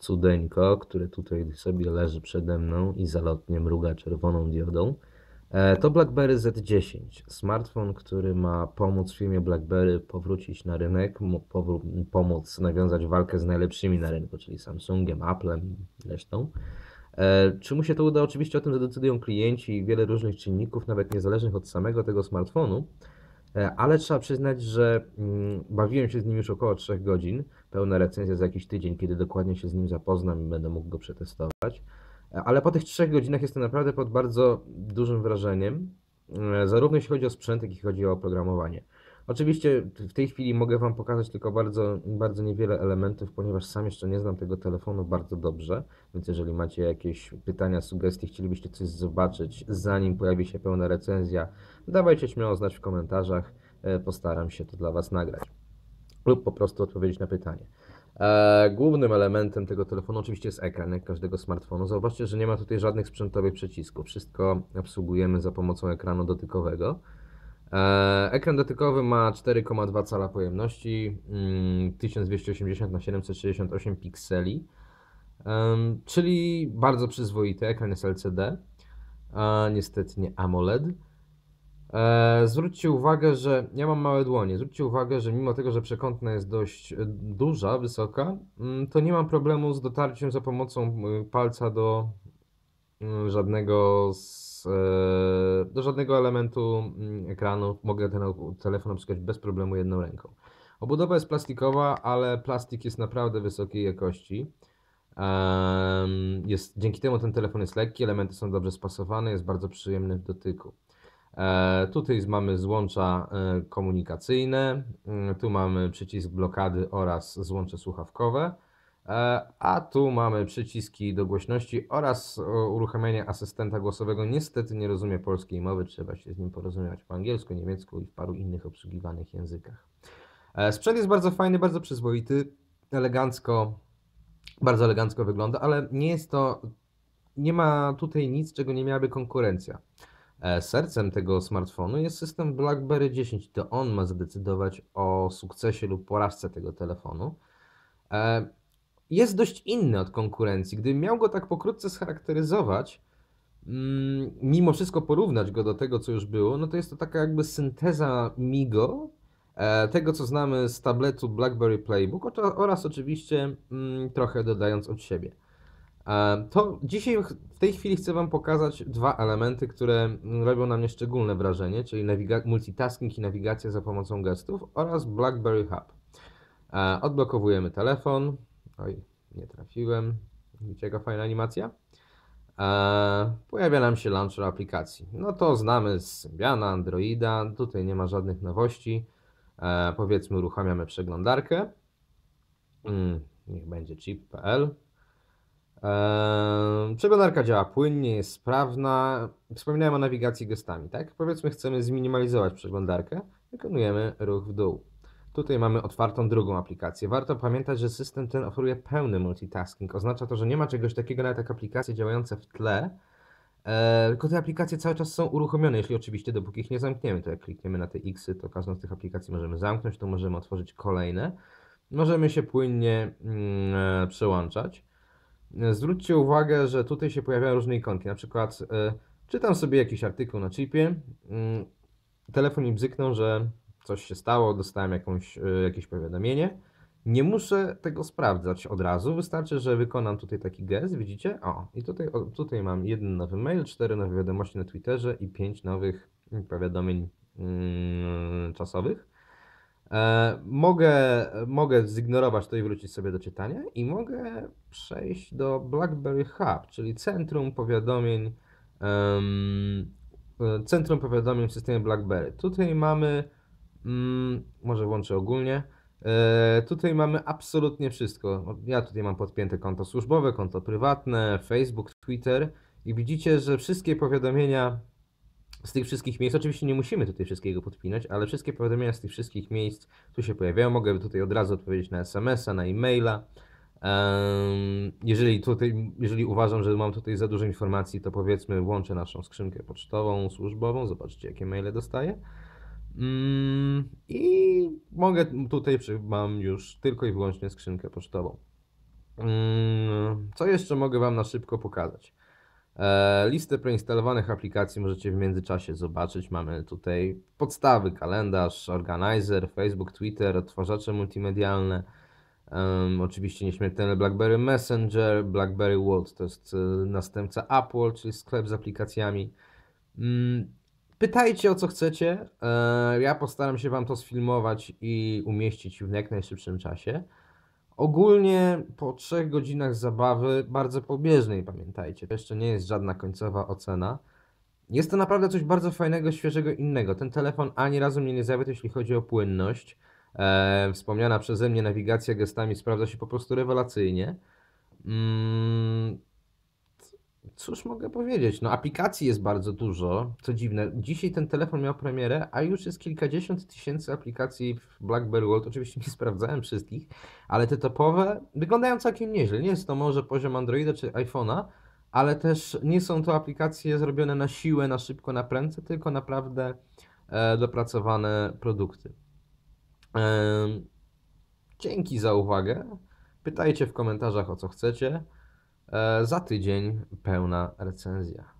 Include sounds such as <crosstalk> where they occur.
cudeńko, które tutaj sobie leży przede mną i zalotnie mruga czerwoną diodą, e, to BlackBerry Z10. Smartfon, który ma pomóc firmie BlackBerry powrócić na rynek, pomóc nawiązać walkę z najlepszymi na rynku, czyli Samsungiem, Applem i resztą. E, Czy mu się to uda? Oczywiście o tym zadecydują klienci i wiele różnych czynników, nawet niezależnych od samego tego smartfonu. E, Ale trzeba przyznać, że mm, bawiłem się z nim już około 3 godzin. Pełna recenzja za jakiś tydzień, kiedy dokładnie się z nim zapoznam i będę mógł go przetestować. E, Ale po tych 3 godzinach jestem naprawdę pod bardzo dużym wrażeniem, e, zarówno jeśli chodzi o sprzęt, jak i chodzi o oprogramowanie. Oczywiście w tej chwili mogę Wam pokazać tylko bardzo, bardzo niewiele elementów, ponieważ sam jeszcze nie znam tego telefonu bardzo dobrze, więc jeżeli macie jakieś pytania, sugestie, chcielibyście coś zobaczyć, zanim pojawi się pełna recenzja, dawajcie śmiało znać w komentarzach, e, postaram się to dla Was nagrać lub po prostu odpowiedzieć na pytanie. E, Głównym elementem tego telefonu oczywiście jest ekran, jak każdego smartfonu. Zauważcie, że nie ma tutaj żadnych sprzętowych przycisków. Wszystko obsługujemy za pomocą ekranu dotykowego. E, Ekran dotykowy ma 4,2 cala pojemności, mm, 1280 na 768 pikseli, czyli bardzo przyzwoity. Ekran jest LCD, a niestety nie AMOLED. E, zwróćcie uwagę, że ja mam małe dłonie. Zwróćcie uwagę, że mimo tego, że przekątna jest dość e, duża, wysoka, mm, to nie mam problemu z dotarciem za pomocą y, palca do żadnego z, e, do żadnego elementu mm, ekranu. Mogę ten telefon obsługiwać bez problemu jedną ręką. Obudowa jest plastikowa, ale plastik jest naprawdę wysokiej jakości. Jest, dzięki temu ten telefon jest lekki, elementy są dobrze spasowane, jest bardzo przyjemny w dotyku. E, Tutaj mamy złącza e, komunikacyjne, tu mamy przycisk blokady oraz złącze słuchawkowe, a tu mamy przyciski do głośności oraz e, uruchamianie asystenta głosowego. Niestety nie rozumie polskiej mowy, trzeba się z nim porozumiewać po angielsku, niemiecku i w paru innych obsługiwanych językach. E, Sprzęt jest bardzo fajny, bardzo przyzwoity, elegancko, bardzo elegancko wygląda, ale nie jest to, nie ma tutaj nic, czego nie miałaby konkurencja. E, Sercem tego smartfonu jest system BlackBerry 10. To on ma zadecydować o sukcesie lub porażce tego telefonu. Jest dość inny od konkurencji. Gdybym miał go tak pokrótce scharakteryzować, mm, mimo wszystko porównać go do tego, co już było, no to jest to taka jakby synteza Migo, e, tego co znamy z tabletu BlackBerry Playbook oraz oczywiście mm, trochę dodając od siebie. E, To dzisiaj w tej chwili chcę Wam pokazać dwa elementy, które mm, robią na mnie szczególne wrażenie, czyli multitasking i nawigacja za pomocą gestów oraz BlackBerry Hub. E, Odblokowujemy telefon. Oj, nie trafiłem. Widzicie jaka fajna animacja? E, Pojawia nam się launcher aplikacji. No to znamy z Symbiana, Androida. Tutaj nie ma żadnych nowości. E, Powiedzmy uruchamiamy przeglądarkę. Mm, Niech będzie chip.pl. Eee, Przeglądarka działa płynnie, jest sprawna. Wspominałem o nawigacji gestami, tak? Powiedzmy, chcemy zminimalizować przeglądarkę, wykonujemy ruch w dół. Tutaj mamy otwartą drugą aplikację. Warto pamiętać, że system ten oferuje pełny multitasking. Oznacza to, że nie ma czegoś takiego nawet jak aplikacje działające w tle, e, tylko te aplikacje cały czas są uruchomione, jeśli oczywiście dopóki ich nie zamkniemy. To jak klikniemy na te X, to każdą z tych aplikacji możemy zamknąć, to możemy otworzyć kolejne. Możemy się płynnie mm, e, przełączać. Zwróćcie uwagę, że tutaj się pojawiają różne ikonki. Na przykład e, czytam sobie jakiś artykuł na chipie, mm, telefon mi bzyknął, że coś się stało, dostałem jakąś, e, jakieś powiadomienie. Nie muszę tego sprawdzać od razu, wystarczy, że wykonam tutaj taki gest, widzicie? O, i tutaj, tutaj mam jeden nowy mail, cztery nowe wiadomości na Twitterze i pięć nowych mm, powiadomień mm, czasowych. E, mogę, mogę zignorować to i wrócić sobie do czytania i mogę przejść do BlackBerry Hub, czyli centrum powiadomień, e, centrum powiadomień w systemie BlackBerry. Tutaj mamy, mm, może włączę ogólnie, e, tutaj mamy absolutnie wszystko. Ja tutaj mam podpięte konto służbowe, konto prywatne, Facebook, Twitter i widzicie, że wszystkie powiadomienia z tych wszystkich miejsc, oczywiście nie musimy tutaj wszystkiego podpinać, ale wszystkie powiadomienia z tych wszystkich miejsc tu się pojawiają. Mogę tutaj od razu odpowiedzieć na SMS-a, na e-maila. Em, Jeżeli tutaj, jeżeli uważam, że mam tutaj za dużo informacji, to powiedzmy włączę naszą skrzynkę pocztową, służbową, zobaczcie jakie maile dostaję. Mm, I mogę tutaj, mam już tylko i wyłącznie skrzynkę pocztową. Mm, Co jeszcze mogę Wam na szybko pokazać? E, Listę preinstalowanych aplikacji możecie w międzyczasie zobaczyć. Mamy tutaj podstawy, kalendarz, organizer, Facebook, Twitter, odtwarzacze multimedialne. em, oczywiście nieśmiertelny BlackBerry Messenger, BlackBerry World to jest e, następca Apple, czyli sklep z aplikacjami. Mm, Pytajcie o co chcecie. E, Ja postaram się Wam to sfilmować i umieścić w jak najszybszym czasie. Ogólnie po trzech godzinach zabawy, bardzo pobieżnej, pamiętajcie, to jeszcze nie jest żadna końcowa ocena. Jest to naprawdę coś bardzo fajnego, świeżego, innego. Ten telefon ani razu mnie nie zawiódł, jeśli chodzi o płynność. E, wspomniana przeze mnie nawigacja gestami sprawdza się po prostu rewelacyjnie. Mm, cóż mogę powiedzieć? No, aplikacji jest bardzo dużo, co dziwne. Dzisiaj ten telefon miał premierę, a już jest kilkadziesiąt tysięcy aplikacji w BlackBerry World. Oczywiście nie <laughs> sprawdzałem wszystkich, ale te topowe wyglądają całkiem nieźle. Nie jest to może poziom Androida czy iPhone'a, ale też nie są to aplikacje zrobione na siłę, na szybko, na prędce, tylko naprawdę e, dopracowane produkty. Em, Dzięki za uwagę. Pytajcie w komentarzach o co chcecie. E, Za tydzień pełna recenzja.